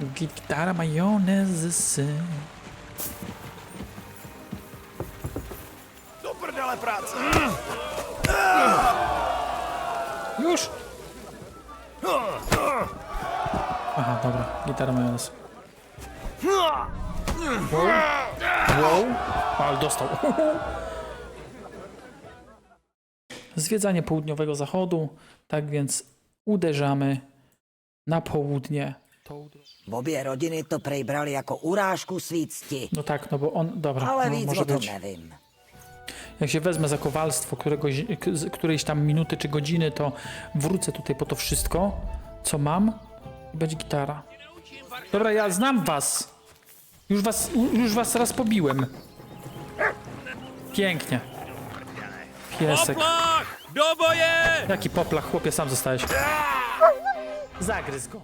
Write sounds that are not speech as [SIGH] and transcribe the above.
Gitara majonez. Do prdele práce! Już! Aha, dobra. Gitara majonez. Wow. Wow. Ale dostał. [LAUGHS] Zwiedzanie południowego zachodu. Tak więc uderzamy na południe. V obě rodiny to prej brali jako urážku svý cti. No tak, no bo on, dobra, Ale no, víc może o tom być. nevím. Jak się wezmę za kowalstwo któregoś, k- z którejś tam minuty czy godziny, to wrócę tutaj po to wszystko, co mam i będzie gitara. Dobra, ja znam was. Już was, już was raz pobiłem. Pięknie. Piesek. Oplach! Do boje! Jaki poplach, chłopie, sam zostałeś. Zagryz go.